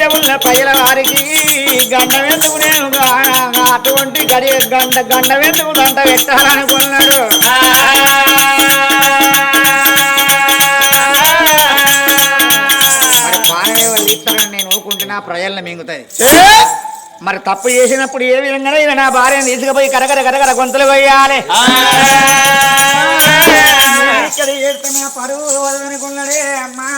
ఊళ్ళో ఉన్న ప్రజల వారికి గండం ఎందుకు నేను అటువంటి గడి గండ గండం ఎందుకు దండ పెట్టాలనుకున్నాడు మరి నేను ఊరుకుంటున్నా ప్రజలను మింగుతాయి. మరి తప్పు చేసినప్పుడు ఏ విధంగా ఇలా నా భార్యను తీసుకుపోయి కరకర కరకర గొంతులు కొయ్యాలి. ఇక్కడ పరువు వదలనుకున్నాడే అమ్మా.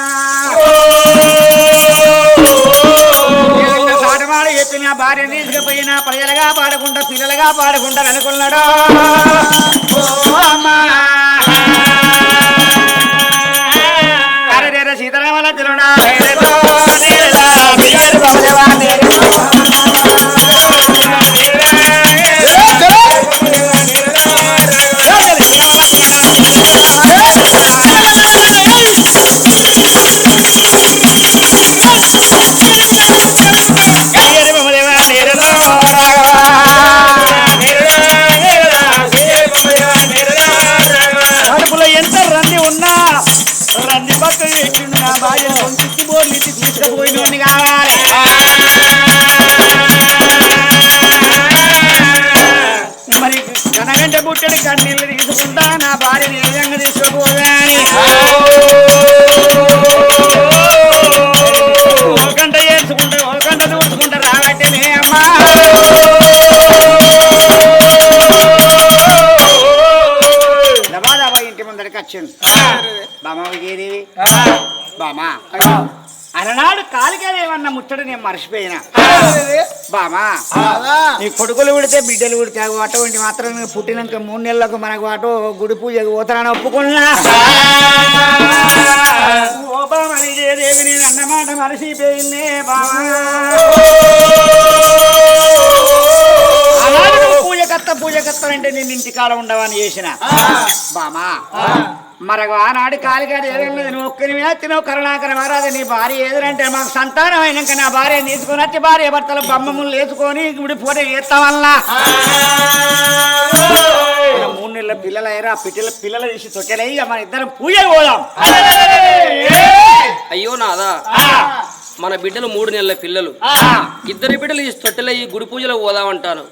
నా పాడకుండా పిల్లలుగా పాడకుండా అనుకున్నాడు ఓ అమ్మా! రంది పక్క పెట్టిండు నా భార్య కొంచెం బోర్లు ఇచ్చి తీసుకుపోయినోని కావాలి. మరి కనగంట కన్నీళ్ళు తీసుకుంటా నా భార్యని ఏ విధంగా తీసుకుపోగాని ఒకకంట ఏడ్చుకుంటా ఒకకంట దూచుకుంటా అమ్మా. ఇంటి ముందరికి వచ్చింది. బామా విజయదేవి? బామా? అలనాడు కాలికేదేమన్నా ముట్టడి నేను మర్చిపోయినా. బామా నీ కొడుకులు పుడితే బిడ్డలు పుడితే అవి అటువంటి మాత్రం పుట్టినాక మూడు నెలలకు మనకు అటు గుడి పూజకు పోతానని ఒప్పుకున్నా. ఓ బామ విజయదేవి నేను అన్నమాట మర్చిపోయిందే బామా. పూజకత్త పూజకత్త అంటే నేను ఇంటికాడ ఉండవని చేసిన. బామా మరొక ఆనాడు కాలిగాడు ఏదైనా నువ్వు ఒక్కరి మీద తినవు కరుణాకర మహారాజు. నీ భార్య ఏదంటే మాకు సంతానం అయినాక నా భార్య తీసుకుని వచ్చి భార్య భర్తల బొమ్మములు వేసుకొని గుడి పూట చేస్తామల్లా మూడు నెలల పిల్లలు అయ్యారు ఆ పిల్లల పిల్లలు తీసి తొట్టెలయ్యి ఇక మన ఇద్దరం పూజ పోదాం. అయ్యో నాదా. మన బిడ్డలు మూడు నెలల పిల్లలు. ఇద్దరు బిడ్డలు ఈ తొట్టెల ఈ గుడి పూజలకు పోదామంటాను.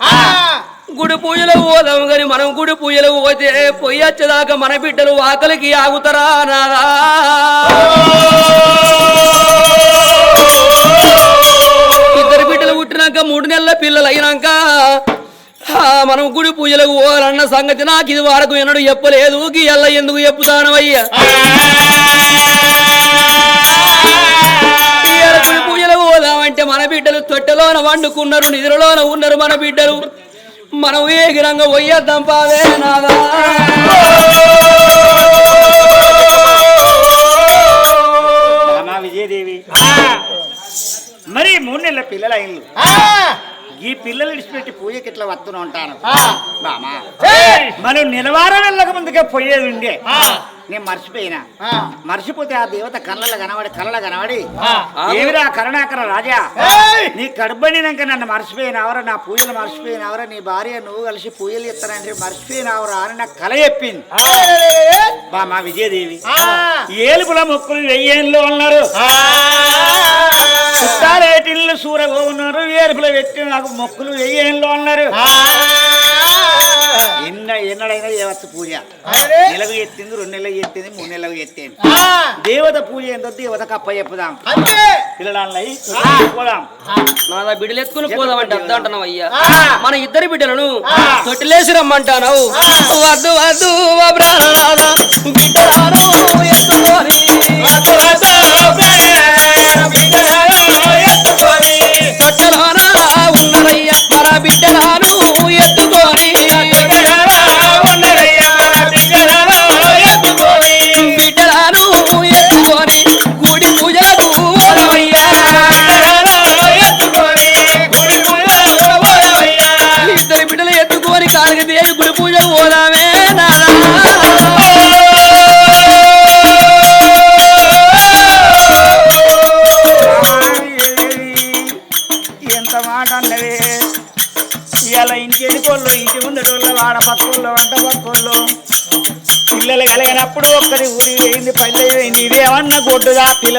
గుడి పూజలకు పోదాం గాని మనం గుడి పూజలకు పోతే పొయ్యి వచ్చేదాకా మన బిడ్డలు ఆకలికి ఆగుతారా నాదా ఇద్దరు బిడ్డలు పుట్టినాక మూడు నెలల పిల్లలు అయినాక మనం గుడి పూజలకు పోవాలన్న సంగతి నాకు ఇది వరకు ఎన్నడూ చెప్పలేదు. గీయల్ల ఎందుకు చెప్పుతానవయ్యా పోదామంటే మన బిడ్డలు తొట్టెలోన వండుకున్నారు నిధులలోన ఉన్నారు మన బిడ్డలు. మనం ఏగిరంగా పోయేద్దాం పావే నాదా. విజయదేవి. మరి మూడు నెలల పిల్లలు అయింది ఈ పిల్లలు విడిచిపెట్టి పూజకి ఇట్లా వస్తూనే ఉంటాను బామా. మనం నిలవార వెళ్ళక ముందుకే పోయేది ఉండే. నేను మర్చిపోయినా. మర్చిపోతే ఆ దేవత కళ్ళలో కనబడి కళ్ళలో కనబడి ఏమిరా కరుణాకర రాజా? నీ కడుపడినాక నన్ను మర్చిపోయినావరా నా పూజలు మర్చిపోయినావరా నీ భార్య నువ్వు కలిసి పూజలు ఇస్తానంటే మర్చిపోయినావరా అని నాకు కల చెప్పింది. బామా విజయదేవి ఏలుపుల మొక్కులు వెయ్యేళ్ళు ఉన్నారు చుట్టాలేటిళ్ళు సూరగో ఉన్నారు? ఏలుపుల పెట్టి నాకు మొక్కులు వెయ్యేళ్ళు ఉన్నారు ఎన్న ఎన్నడైనా చేయవచ్చు పూజ. నెలకు ఎత్తింది రెండు నెలలకు ఎత్తింది మూడు నెలలకు ఎత్తింది. దేవత పూజ ఏంటో దేవతకు అప్ప చెప్పుదాం. పిల్లడాళ్ళయి పోదాం బిడ్డలు ఎత్తుకుని పోదామంటే అద్దా అంటున్నావు అయ్యా. మన ఇద్దరి బిడ్డలను తొట్టిలేసి రమ్మంటావు వద్దు వద్దు ప్రాణనాథా,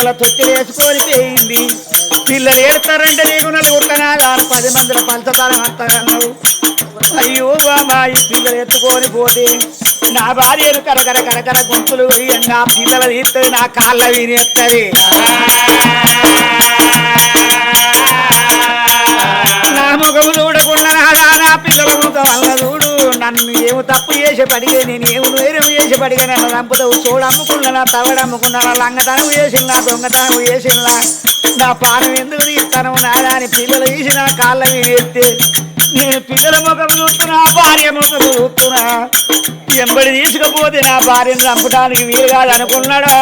పిల్లల తొత్తిలు వేసుకొని పోయింది పిల్లలు ఏడతారంటే నీకు నలుగురుతనా కాదు పది మందిలో పంచదారం అంటారన్నావు అయ్యో బాబా ఈ పిల్లలు ఎత్తుకొని పోతే నా భార్యను కరకర కరకర గుంతులు నా పిల్లలు తీస్తుంది నా కాళ్ళ వినేస్తుంది నా ముఖము చూడకుండా నా పిల్లల ముఖం చూడు నన్ను ఏమి తప్పు చేసే పడిగే నేను ఏమి వేరే పడిగా నన్ను రంపుతావు చూడు తవడమ్ముకున్నా తవడ అమ్ముకున్నా లంగతనం వేసినా దొంగతనం వేసినా నా పానం ఎందుకు తీస్తాను నాడా అని పిల్లలు వేసిన కాళ్ళ వినేస్తే నేను పిల్లల ముఖం చూస్తున్నా భార్య ముఖం చూస్తున్నా. ఎంబడి తీసుకపోతే నా భార్యను చంపడానికి వీలు కాదనుకున్నాడా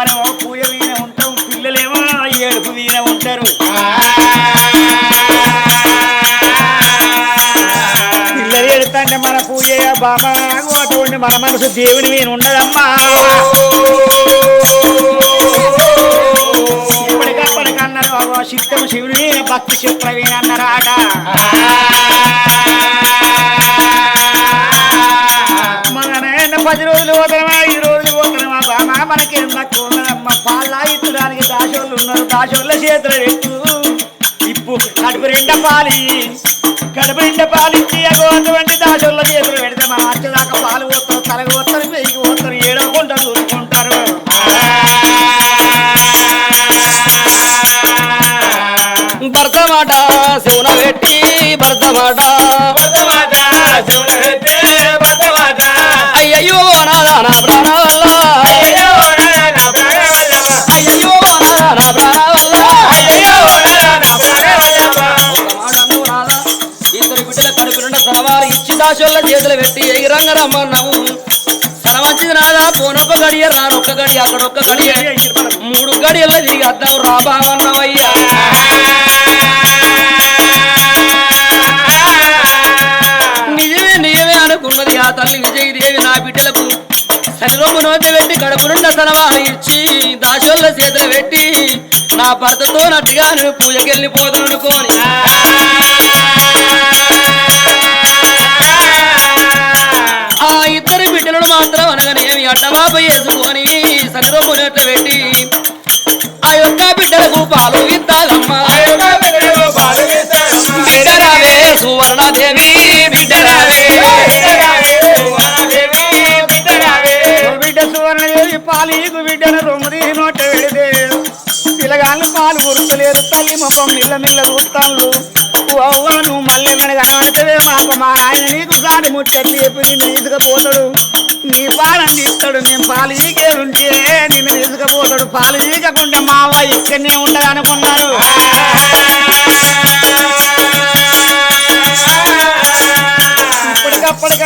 మనం పూజ వీణ ఉంటాం. పిల్లలేమో ఏడుపు వీణ ఉంటారు. పిల్లలు ఎడుతుంటే మన పూజ బామా అటువంటి మన మనసు దేవుని వీణ ఉండదమ్మా ఇప్పటికప్పటికన్నారు బాబా చిత్తం శివుని భక్తి చిత్రవీణ అన్నారాట. మన పది రోజులు పోతాం బామా మనకేం తక్కువ ఉన్నదమ్మా దాసోళ్ళు ఉన్నారు. దాసోళ్ళ చేతులు పెట్టు. ఇప్పు కడుపు రెండ పాలి. కడుపు రెండ పాలిచ్చి ఇచ్చి అటువంటి దాసోళ్ళ చేతులు పెడితే మన వచ్చేదాకా పాలు పోతాం తలగ ఇచ్చి చేతులు పెట్టి ఎగిరంగ రమ్మన్నావు సనమంచిది నాదా పోనొక్క గడియ రానొక్క గడి అక్కడ ఒక్క గడియ. మూడు గడియల్లో తిరిగి అద్దావు రాబావన్నవయ్యా నిజమే నిజమే అనుకున్నది ఆ తల్లి విజయదేవి నా బిడ్డలకు. శనిలోపు నోట పెట్టి కడుపు నుండి సనవాలు ఇచ్చి దాసోళ్ళ చేతులు పెట్టి నా భర్తతో నట్టుగా నేను పూజకెళ్ళిపోతాను అనుకోని అడ్డబాబ వేసుకొని సనిలోపు నోట పెట్టి ఆ యొక్క బిడ్డలకు పాలు ఇస్తాదమ్మా బిడ్డరావే సువర్ణదేవి బిడ్డరావే. బిడ్డ సువర్ణదేవి పాలు ఈగు బిడ్డను రొమ్ముది నోట వెళితే పిల్లగాళ్ళు పాలు గుర్తులేరు తల్లి ముఖం మిల్ల మిల్ల చూస్తాను ఓ అవ్వ నువ్వు మా ఆయన నీకు సారి ముచ్చట్లు చెప్పి నిన్ను తీసుకుపోతాడు నీ పాలను తీస్తాడు నేను పాలు ఈకేరుంటే నిన్ను తీసుకుపోతాడు పాలు ఈకకుండా మావ ఇక్కడనే ఉండదు అనుకున్నారు పసి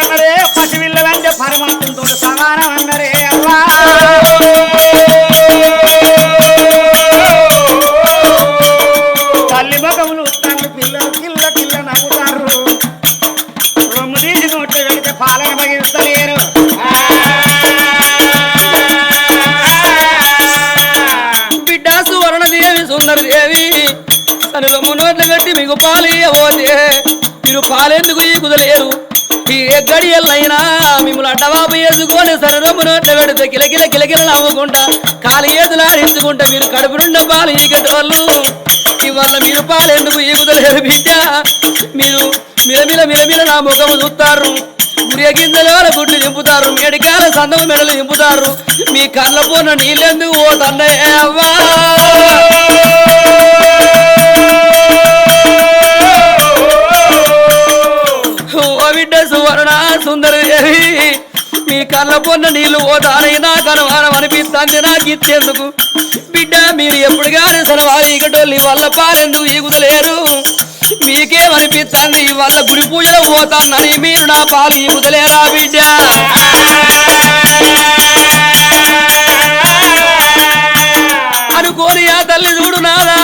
పసివిల్లలంటే పరమాత్మతో సమానం అన్నారే. తనలో పెట్టి మీకు పాలు ఇవ్వబోతే మీరు పాలెందుకు ఈ కుదలేరు? ఈ గడియల్లైనా మిమ్మల్ని అడ్డవాపు వేసుకొని సరరొమ్ము నోట్లు పెడితే కిలకిల కిలకిల నవ్వుకుంటా కాలు ఏదులాడించుకుంటా మీరు కడుపు నుండి పాలు ఈగటోళ్ళు ఇవాళ మీరు పాలెందుకు ఎందుకు ఈగుదలేరు బిడ్డ? మీరు మిలమిల మిలమిల నా ముఖము చూస్తారు. గురి గింజల గుడ్లు దింపుతారు మేడికాల సందము మెడలు దింపుతారు మీ కళ్ళ పోన నీళ్ళెందుకు పోతున్నాయి అవ్వా! సువర్ణ సుందర దేవి. మీ కళ్ళ పొన్న నీళ్ళు పోతానని అనుమానం అనిపిస్తుంది నాకు ఇచ్చేందుకు. బిడ్డ మీరు ఎప్పుడు కానీ సరవాలి ఇకటోళ్ళు వల్ల పాలెందుకు ఈగుదలేరు. మీకేమనిపిస్తుంది వాళ్ళ గురి పూజలో పోతానని మీరు నా పాలు ఈగుదలేరా బిడ్డ? అనుకోని ఆ తల్లి చూడు నాదా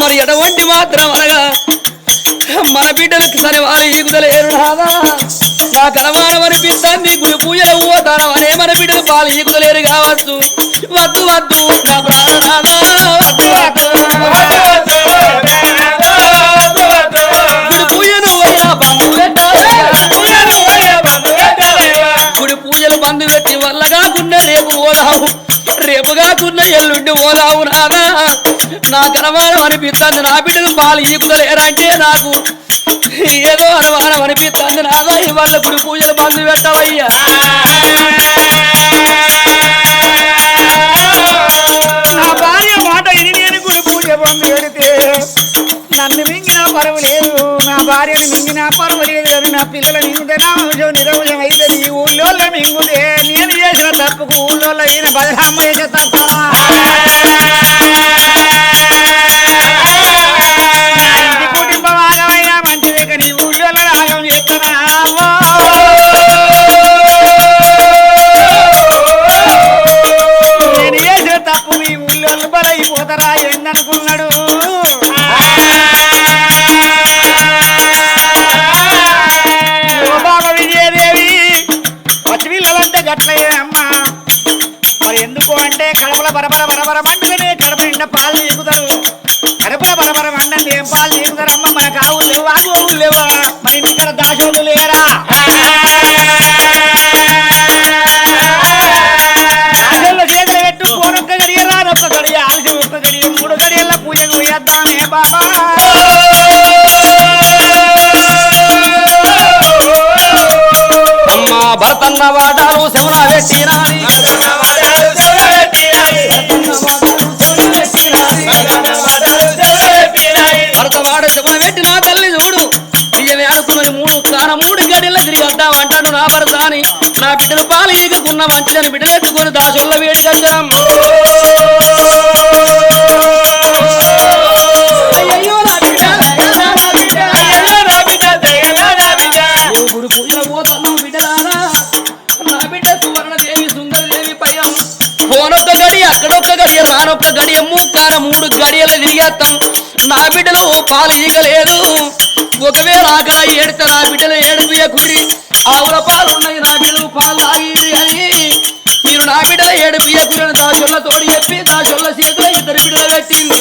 మరి ఎటువంటి మాత్రం అనగా మన బిడ్డలకు సరే వారు ఈగుదలేరు నాదా నా కలమానం అనిపిస్తుంది గుడి పూజలు పోతాను అనే మన బిడ్డలు పాలు ఈకుతలేరు కావచ్చు. వద్దు వద్దు నా వద్దు వద్దు గుడి పోయిన బంధు గుడి పెట్టి వల్ల కాకుండా రేపు పోదావు రేపు కాకుండా ఎల్లుండి పోదావు నాదా నా కలమానం అనిపిస్తుంది నా బిడ్డలు పాలు ఈకుతలేరంటే నాకు? ఏదో అనుమానం అనిపిస్తుంది నాదా ఇవాళ గుడి పూజలు బంధు పెట్టవయ్యా. నా భార్య మాట ఇది నేను గుడి పూజ బంధు పెడితే నన్ను మింగిన పరువు లేదు. నా భార్యను మింగిన పరువు లేదు. నా పిల్లల మింగితే నా వంశం అయితే ఈ ఊళ్ళో మింగుదే. నేను చేసిన తప్పుకు ఊళ్ళో ఈయన బలరామ చేసే తప్ప బలైపోతారా ఏందనుకున్నాడు అమ్మా భరతన్న వాటాలు శవన పెట్టినాని భరత వాడ శవన పెట్టి నా తల్లి చూడు బియ్యం ఆడుకున్నది మూడు కాన మూడు గడియల తిరిగి వద్దాం అంటాను నా భరత అని నా బిడ్డలు పాలు ఈగకున్న మంచిదని బిడ్డలు ఎత్తుకొని దాసోళ్ళ వేడి గంజరం గడియ మూడు గడియలు తిరిగేస్తాం నా బిడ్డలు పాలు ఈగలేదు ఒకవేళ ఆకలి ఏడితే నా బిడ్డలు ఏడుపియకుడి ఆవుల పాలు ఉన్నాయి నా బిడ్డలు పాలు తాగి అని. మీరు నా బిడ్డల ఏడుపియకుడి అని దాచొల్ల తోడి చెప్పి దాచొల్ల చేతిలో ఇద్దరు బిడ్డలు పెట్టింది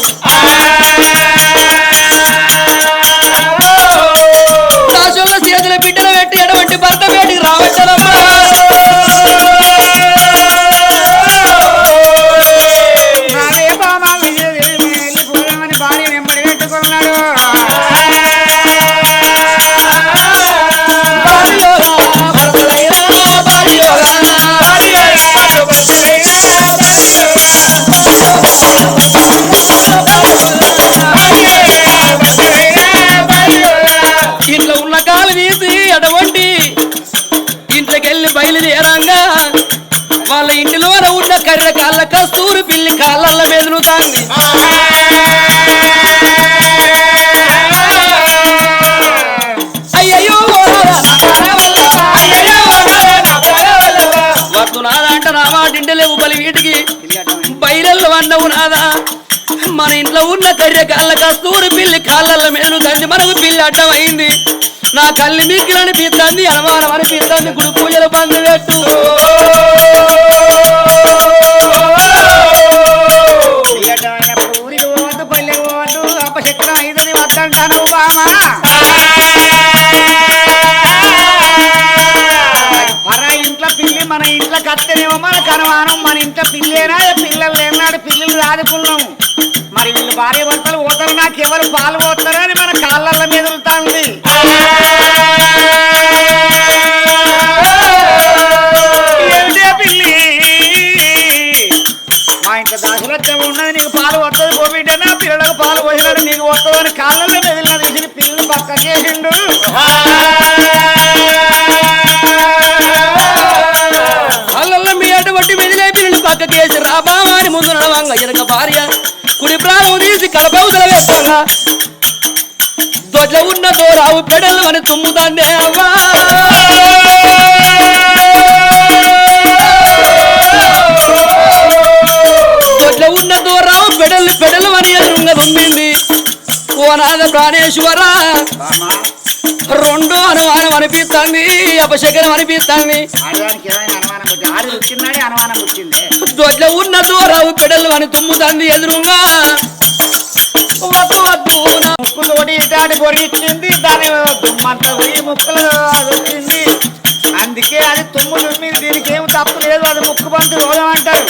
వద్దు నాదా అంట నా మాట బలి వీటికి. బయలల్లో అన్నవు నాదా. మన ఇంట్లో ఉన్న కర్రె కాళ్ళ కస్తూరి పిల్లి కాళ్ళల్లో మెదలు తండ్రి మనకు పిల్లి అడ్డం అయింది నా కళ్ళు మిక్కిలు అనిపిస్తుంది అనుమానం అనిపిస్తుంది గుడి పూజలు బంధు పెట్టు మన ఇంట్లో మనకు అనుమానం. మన ఇంట్లో పిల్లేనా? పిల్లలు లేనాడు? పిల్లలు రాదుకున్నాం మరి వీళ్ళు భార్య భర్తలు పోతారు నాకు ఎవరు పాలు పోతారు అని మన కాళ్ళ మీద ఉంది పిల్లి? మా ఇంట్లో దాసులత్యం ఉన్నది నీకు పాలు వస్తుంది పోబిడ్డ నా పిల్లలకు పాలు పోసినాడు నీకు వస్తుంది అని కాళ్ళలో మెదిలిన పిల్లలు పక్క చేసిండు భార్య కుడి ప్రాణం తీసి కలపవుదల వేస్తాగా. దొడ్ల ఉన్న దూరావు పెడలు అని తుమ్ముతాండే అవ్వా దొడ్ల ఉన్న దూరావు పెడలు పెడలు అని ఎదురుంగ తుమ్మింది ఓ నాద ప్రాణేశ్వర రెండు అనుమానం అనిపిస్తుంది అపశకరం అనిపిస్తుంది. దొడ్ల ఉన్న దూరావు పెడలు అని తుమ్ముతుంది ఎదురుగా. వద్దు వద్దు నా ముక్కుతోటి ఇటాటి పొరిగించింది దాని దుమ్మంతా పోయి ముక్కులు వచ్చింది అందుకే అది తుమ్ము తుమ్మింది దీనికి ఏం తప్పు లేదు. అది ముక్కు బంతి రోగం అంటారు.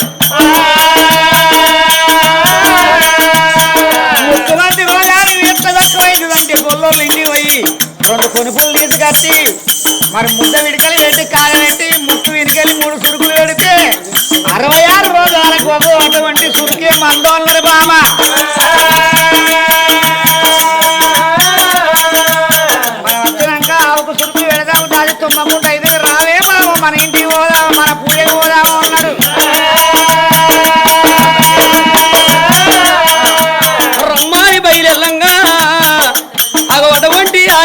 ముక్కు పంతి రోగాన్ని ఎంత తక్కువైందంటే గొల్లోళ్ళు ఇంటికి పోయి రెండు కొనుపులు తీసుకొచ్చి మరి ముద్ద విడికలు పెట్టి కాగబెట్టి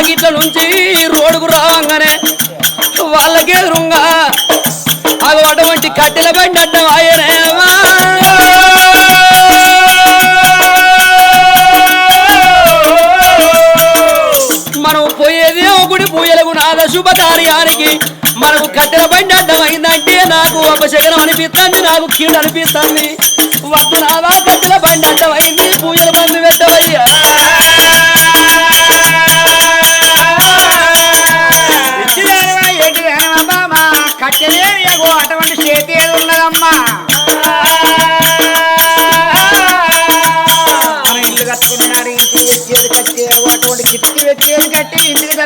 గిట్ల నుంచి రోడ్డుకు రావంగానే వాళ్ళకే ఎదురుగా అగో అటువంటి కట్టెల బండి అడ్డం ఆయనేవా మనం పోయేది ఒకటి గుడి పూజలకు నాద శుభకార్యానికి. మనకు కట్టెల బండి అడ్డం అయిందంటే నాకు అపశకరం అనిపిస్తుంది నాకు కీడు అనిపిస్తుంది వద్దు నాదా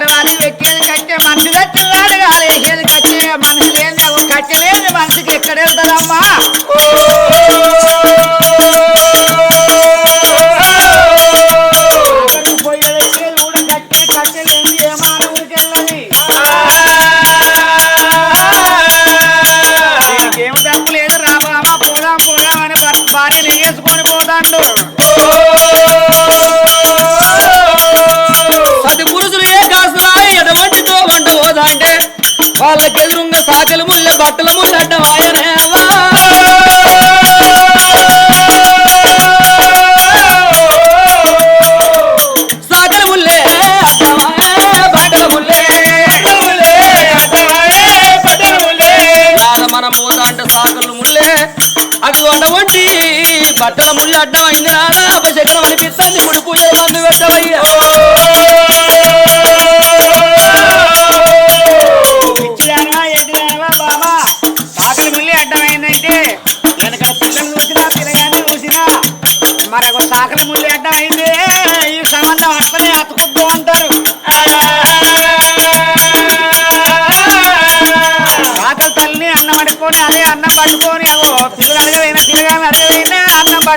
కట్టి ఇంటికి తర్వాత వెక్కేది కట్టే మనిషి కట్టినాడు కాదు వేసేది కట్టే మనిషి లేని కట్టలే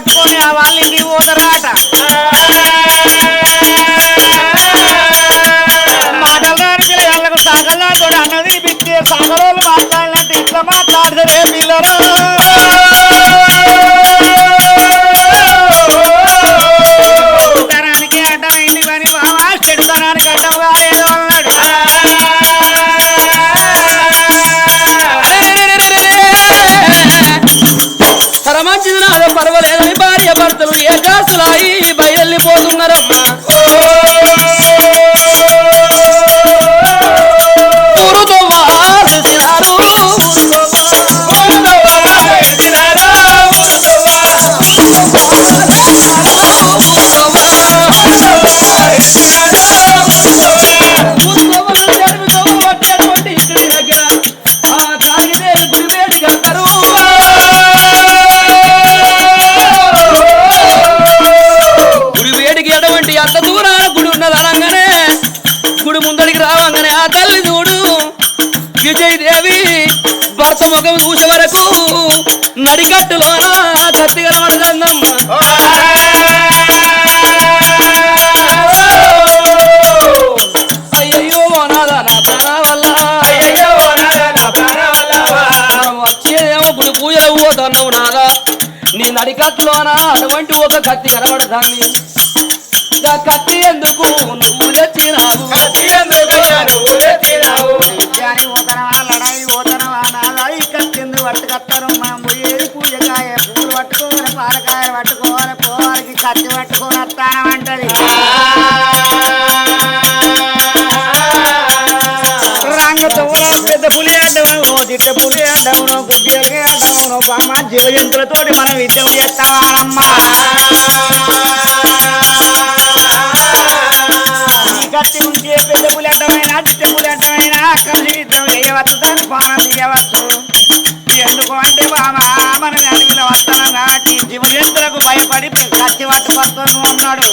అన్నం ఆ వాళ్ళ ఇంటికి మాటలు రాని పిల్లగాళ్ళకు అన్నది బిడ్డ సాగరోళ్ళు మాట్లాడినట్టు ఇట్లా మాట్లాడతారే పిల్లలు ఒక కత్తి కనబడతాంది గా కత్తి ఎందుకు నువ్వు తెచ్చినావు? పోతనవా లడాయి పోతనవా పట్టుకొస్తారు మనం పోయేది పూజకాయ పూలు పట్టుకోవాలి పాలకాయ పట్టుకోవాలి పోవాలికి కత్తి పట్టుకొని వస్తానమంటది పెద్ద పులి అడ్డవను చిట్ట పులి అడ్డవను గుడ్డి అడ్డవను బామ జీవజంతులతోటి మనం యుద్ధం చేస్తామానమ్మా ఈ కత్తి ఉంటే పెద్ద పులి అడ్డమైన చిట్ట పులి కలిసి యుద్ధం చేయవచ్చు దాన్ని పానం తీయవచ్చు ఎందుకు అంటే బామ మనం అడవిలో వస్తాను కాబట్టి జీవజంతులకు భయపడి కత్తి పట్టుకొస్తాను అన్నాడు.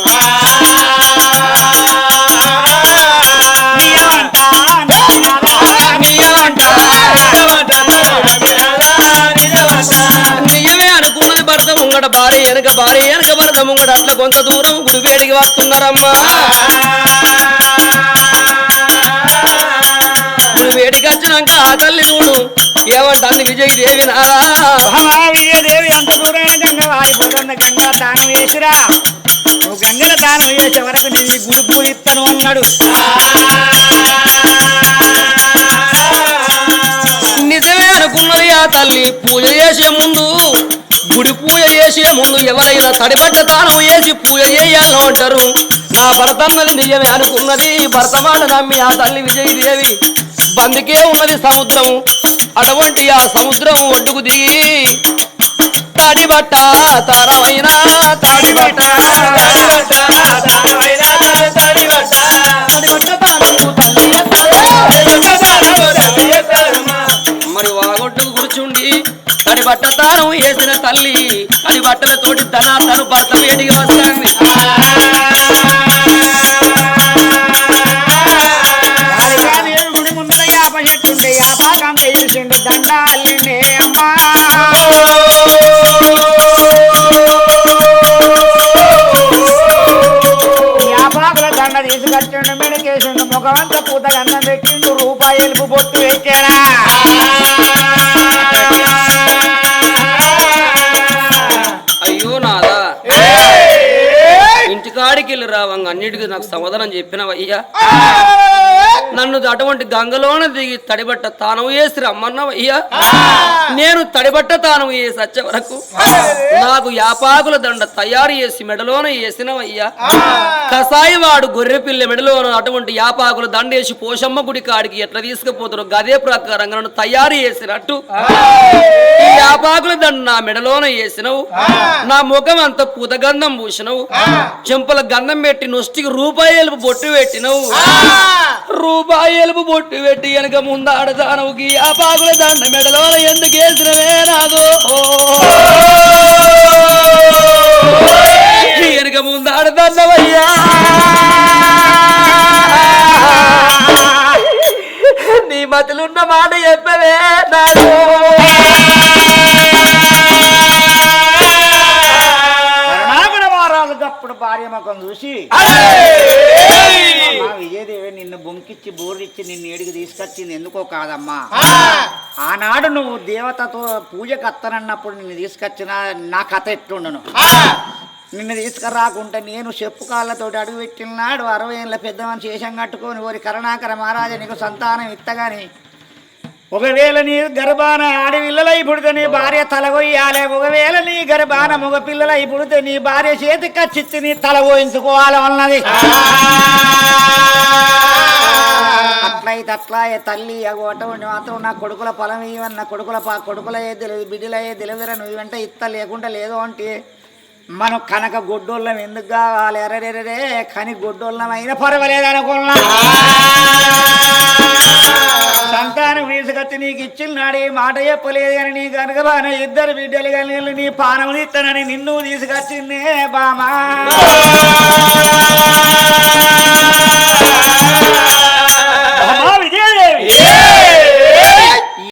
భార్య వెనక భార్య వెనక భర్త ముంగట అట్లా కొంత దూరం గుడి వేడికి వస్తున్నారమ్మా గుడి వేడికి వచ్చినాక ఆ తల్లి చూడు ఏమంటాంది విజయ్ దేవి నారా అంత దూరమైన గంగ వారిపోతున్న గంగ దానం వేసిరా నువ్వు గంగల దానం చేసే వరకు గుడి అన్నాడు. నిజమే అనుకున్నది ఆ తల్లి పూజ చేసే ముందు గుడి పూజ చేసే ముందు ఎవరైనా తడిబట్ట తానం వేసి పూజ చేయాలో అంటారు. నా భర్త నిజమే అనుకున్నది. భర్త నమ్మి ఆ తల్లి విజయదేవి బందికే ఉన్నది సముద్రం. అటువంటి ఆ సముద్రం ఒడ్డుకు దిగి తడిబట్ట తారమైన తడిబట్ట తడిబట్ట తారమైన తడి బట్ట దానం వేసిన తల్లి అని బట్టలతోటి తన తను భర్త వేడికి వస్తాంది. వేసిండు దండ తీసుకొచ్చిండు మెడకేసిండు ముఖమంతా పూత అన్నం పెట్టిండు రూపాయి ఎలుపు బొట్టు పెట్టారా రావంగా అన్నిటికీ నాకు సమాధానం చెప్పినవయ్యా నన్ను అటువంటి గంగలోన దిగి తడిబట్ట తానం వేసి రమ్మన్నవయ్యా నేను తడిబట్ట తానం వేసి వచ్చే వరకు నాకు యాపాకుల దండ తయారు చేసి మెడలోన వేసినవయ్యా కసాయి వాడు గొర్రె పిల్ల మెడలోన అటువంటి యాపాకుల దండ వేసి పోషమ్మ గుడి కాడికి ఎట్లా తీసుకుపోతారో గదే ప్రకారంగా నన్ను తయారు చేసినట్టు ఈ యాపాకుల దండ నా మెడలోన వేసినవు. నా ముఖం అంత పూతగంధం పూసినవు. చెంపల గంధం పెట్టి నొష్టికి రూపాయి ఎలుపు బొట్టు పెట్టినవు. రూపాయి ఎలుపు బొట్టు పెట్టి వెనక ముందు ఆడదానవుకి యాపాకుల దండ మెడలోన ఎందుకు వేసినవే నాదో వెనక ముందు ఆడదాన్నవయ్యా నీ మతిలున్న మాట చెప్పవే నాదో అప్పుడు భార్య ముఖం చూసి విజయదేవి నిన్ను బొంకిచ్చి బోర్రిచ్చి నిన్ను ఏడికి తీసుకొచ్చింది ఎందుకో కాదమ్మా? ఆనాడు నువ్వు దేవతతో పూజకు అత్తనన్నప్పుడు నిన్ను తీసుకొచ్చిన నా కథ ఎట్లుండను? నిన్ను తీసుకురాకుంటే నేను చెప్పు కాళ్ళతోటి అడుగు పెట్టినాడు అరవై ఏళ్ళ పెద్ద మనిషి వేషం కట్టుకొని ఓరి కరుణాకర మహారాజా నీకు సంతానం ఇత్తగాని ఒకవేళ నీ గర్భాన ఆడపిల్లలై పుడితే నీ భార్య తలగొయ్యాలి. ఒకవేళ నీ గర్భాన మగ పిల్లలై పుడితే నీ భార్య చేతికి కచ్చిచ్చి నీ తలగోయించుకోవాలి అన్నది. అట్లయితే అట్లా తల్లి అటువంటి మాత్రం నా కొడుకుల పొలం ఇవన్న కొడుకుల పా తెలియదు బిడ్డలయ్యే తెలియదురా నువ్వు వెంట ఇత్త లేకుండా లేదు అంటే మనం కనుక గొడ్డోళ్ళం ఎందుకు కావాలి? ఎర్రరెర్రరే కని గొడ్డోళ్ళం అయినా పర్వాలేదు అనుకున్నా. సంతానం తీసుకొచ్చి నీకు ఇచ్చిన నాడు ఏ మాట చెప్పలేదు కానీ నీ కనుక బాగా ఇద్దరు బిడ్డలు కానీ నీ పానములు ఇస్తానని నిన్ను తీసుకొచ్చిందే బామా.